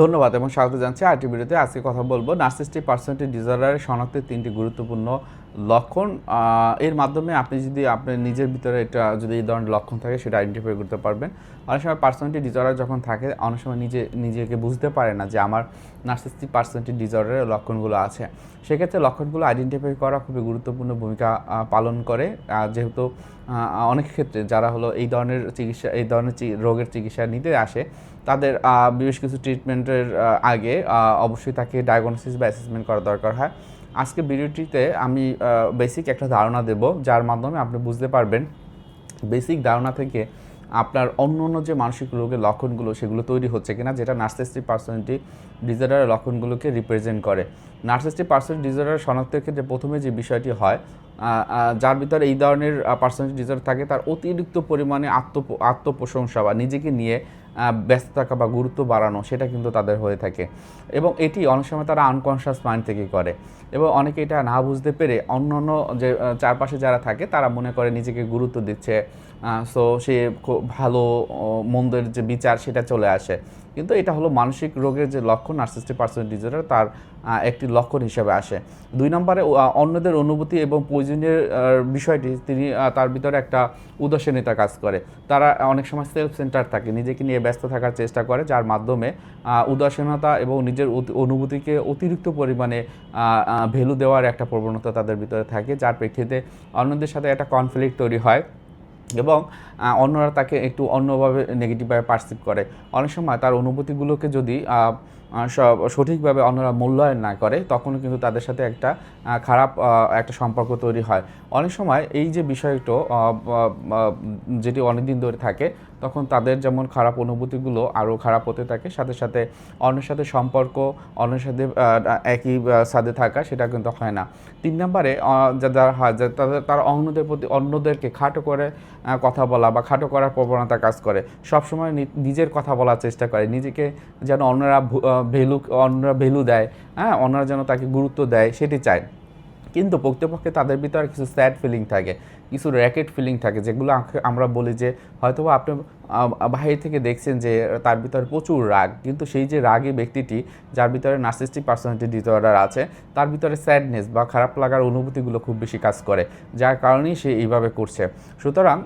ধন্যবাদ এবং স্বাগত জানাচ্ছি আরটি ভিডিওতে। আজকে কথা বলব নার্সিস্টিক পার্সোনালিটি ডিসঅর্ডারের শনাক্তের তিনটি গুরুত্বপূর্ণ লক্ষণ এর মাধ্যমে আপনি যদি আপনার নিজের ভিতরে এটা যদি এই ধরনের লক্ষণ থাকে, সেটা আইডেন্টিফাই করতে পারবেন। অনেক সময় পার্সোনালিটি ডিসঅর্ডার যখন থাকে, অনেক সময় নিজে, নিজেকে বুঝতে পারে না যে আমার নার্সিস্টিক পার্সোনালিটি ডিসঅর্ডারের লক্ষণগুলো আছে। সেক্ষেত্রে লক্ষণগুলো আইডেন্টিফাই করা খুবই গুরুত্বপূর্ণ ভূমিকা পালন করে। যেহেতু অনেক ক্ষেত্রে যারা হলো এই ধরনের চিকিৎসা, এই ধরনের রোগের চিকিৎসা নিতে আসে, তাদের বেশ কিছু ট্রিটমেন্টের আগে অবশ্যই তাকে ডায়াগনোসিস বা অ্যাসেসমেন্ট করা দরকার হয়। আজকে ভিডিওটিতে আমি বেসিক একটা ধারণা দেব, যার মাধ্যমে আপনি বুঝতে পারবেন বেসিক ধারণা থেকে আপনার অন্য অন্য যে মানসিক রোগের লক্ষণগুলো, সেগুলো তৈরি হচ্ছে কিনা, যেটা নার্সিস্টিক পার্সোনালিটি ডিজার্ডারের লক্ষণগুলোকে রিপ্রেজেন্ট করে। নার্সিস্টিক পার্সোনালিটি ডিজার্ডার শনাক্তের ক্ষেত্রে প্রথমে যে বিষয়টি হয় যার ভিতরে এই ধরনের পার্সোনালিটি ডিসঅর্ডার থাকে, তার অতিরিক্ত পরিমাণে আত্ম, আত্মপ্রশংসা বা নিজেকে নিয়ে ব্যস্ত থাকা বা গুরুত্ব বাড়ানো, সেটা কিন্তু তাদের হয়ে থাকে। এবং এটি অনেক সময় তারা আনকনশিয়াস মাইন্ড থেকে করে। এবং অনেকে এটা না বুঝতে পেরে অন্য অন্য যে চারপাশে যারা থাকে, তারা মনে করে নিজেকে গুরুত্ব দিচ্ছে। সো সে ভালো মন্দের যে বিচার, সেটা চলে আসে। কিন্তু এটা হলো মানসিক রোগের যে লক্ষণ নার্সিস্টিক পার্সোনাল ডিসঅর্ডার তার একটি লক্ষণ হিসেবে আসে। দুই নম্বরে অন্যদের অনুভূতি এবং প্রয়োজনীয় বিষয়টি, তিনি তার ভিতরে একটা উদাসীনতা কাজ করে। তারা অনেক সময় সেলফ সেন্টার থাকে, নিজেকে নিয়ে ব্যস্ত থাকার চেষ্টা করে, যার মাধ্যমে উদাসীনতা এবং নিজের অনুভূতিকে অতিরিক্ত পরিমাণে ভ্যালু দেওয়ার একটা প্রবণতা তাদের ভিতরে থাকে, যার প্রেক্ষিতে অন্যদের সাথে একটা কনফ্লিক্ট তৈরি হয়। এবং অন্যরা তাকে একটু অন্যভাবে নেগেটিভভাবে পার্সিভ করে। অনেক সময় তার অনুভূতিগুলোকে যদি সঠিকভাবে অন্যরা মূল্যায়ন না করে, তখনও কিন্তু তাদের সাথে একটা খারাপ একটা সম্পর্ক তৈরি হয়। অনেক সময় এই যে বিষয়টা যেটি অনেকদিন ধরে থাকে তখন তাদের যেমন খারাপ অনুভূতিগুলো আরও খারাপ হতে থাকে, সাথে সাথে অন্যের সাথে সম্পর্ক, অন্যের সাথে একই সাথে থাকা সেটা কিন্তু হয় না। তিন নম্বরে যারা হয় তাদের, তারা অন্যদের প্রতি, অন্যদেরকে খাটো করে কথা বলা বা খাটো করার প্রবণতা কাজ করে। সবসময় নিজের কথা বলার চেষ্টা করে, নিজেকে যেন অন্যরা ভ্যালু অন্যরা ভ্যালু দেয় হ্যাঁ অন্যরা যেন তাকে গুরুত্ব দেয়, সেটি চায়। কিন্তু প্রকৃতপক্ষে তাদের ভিতরে কিছু স্যাড ফিলিং থাকে, কিছু র্যাকেট ফিলিং থাকে, যেগুলো আমরা বলি যে হয়তোবা আপনি বাহির থেকে দেখছেন যে তার ভিতরে প্রচুর রাগ, কিন্তু সেই যে রাগী ব্যক্তিটি যার ভিতরে নার্সিস্টিক পার্সোনালিটি ডিসঅর্ডার আছে, তার ভিতরে স্যাডনেস বা খারাপ লাগার অনুভূতিগুলো খুব বেশি কাজ করে, যার কারণেই সে এইভাবে করছে। সুতরাং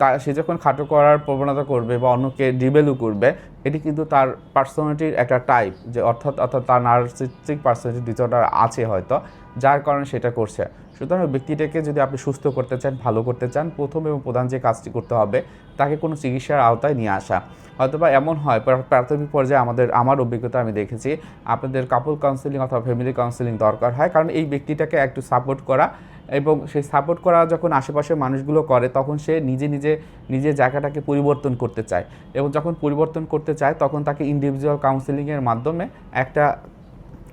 তা, সে যখন খাটো করার প্রবণতা করবে বা অন্যকে ডিবেলু করবে, এটি কিন্তু তার পার্সোনালিটির একটা টাইপ যে অর্থাৎ অর্থাৎ তার নার্সিস্টিক পার্সোনালিটি ডিসঅর্ডার আছে হয়তো যার কারণে সেটা করছে। সুতরাং ব্যক্তিটাকে যদি আপনি সুস্থ করতে চান, ভালো করতে চান, প্রথম এবং প্রধান যে কাজটি করতে হবে, তাকে কোনো চিকিৎসার আওতায় নিয়ে আসা। হয়তোবা এমন হয় প্রাথমিক পর্যায়ে আমাদের, আমার অভিজ্ঞতা আমি দেখেছি, আপনাদের কাপল কাউন্সিলিং অথবা ফ্যামিলি কাউন্সিলিং দরকার হয়, কারণ এই ব্যক্তিটাকে একটু সাপোর্ট করা এবং সেই সাপোর্ট করা যখন আশেপাশের মানুষগুলো করে, তখন সে নিজে নিজে, নিজের জায়গাটাকে পরিবর্তন করতে চায়। এবং যখন পরিবর্তন করতে চায়, তখন তাকে ইন্ডিভিজুয়াল কাউন্সিলিংয়ের মাধ্যমে একটা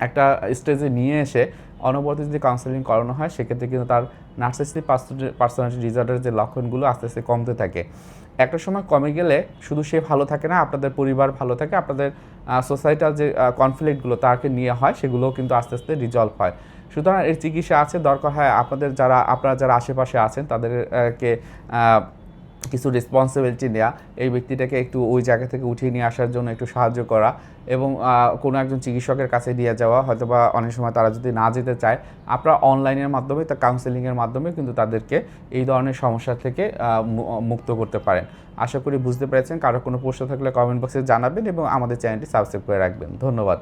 একটা স্টেজে নিয়ে এসে অনবরত যদি কাউন্সেলিং করানো হয়, সেক্ষেত্রে কিন্তু তার নার্সিস্টিক পার্সোনালিটি ডিসঅর্ডারের যে লক্ষণগুলো আস্তে আস্তে কমতে থাকে। একটা সময় কমে গেলে শুধু সে ভালো থাকে না, আপনাদের পরিবার ভালো থাকে, আপনাদের সোসাইটাল যে কনফ্লিক্টগুলো তাকে নিয়ে হয়, সেগুলোও কিন্তু আস্তে আস্তে রিজলভ হয়। সুতরাং এর চিকিৎসা আছে, দরকার হয় আপনাদের যারা, আপনারা যারা আশেপাশে আছেন, তাদেরকে কিছু রেসপন্সিবিলিটি নেওয়া এই ব্যক্তিটাকে একটু ওই জায়গা থেকে উঠিয়ে নিয়ে আসার জন্য একটু সাহায্য করা এবং কোনো একজন চিকিৎসকের কাছে নিয়ে যাওয়া হয়তো বা অনেক সময় তারা যদি না যেতে চায়, আপনারা অনলাইনের মাধ্যমে তা কাউন্সেলিংয়ের মাধ্যমে কিন্তু তাদেরকে এই ধরনের সমস্যা থেকে মুক্ত করতে পারেন। আশা করি বুঝতে পেরেছেন। কারও কোনো প্রশ্ন থাকলে কমেন্ট বক্সে জানাবেন এবং আমাদের চ্যানেলটি সাবস্ক্রাইব করে রাখবেন। ধন্যবাদ।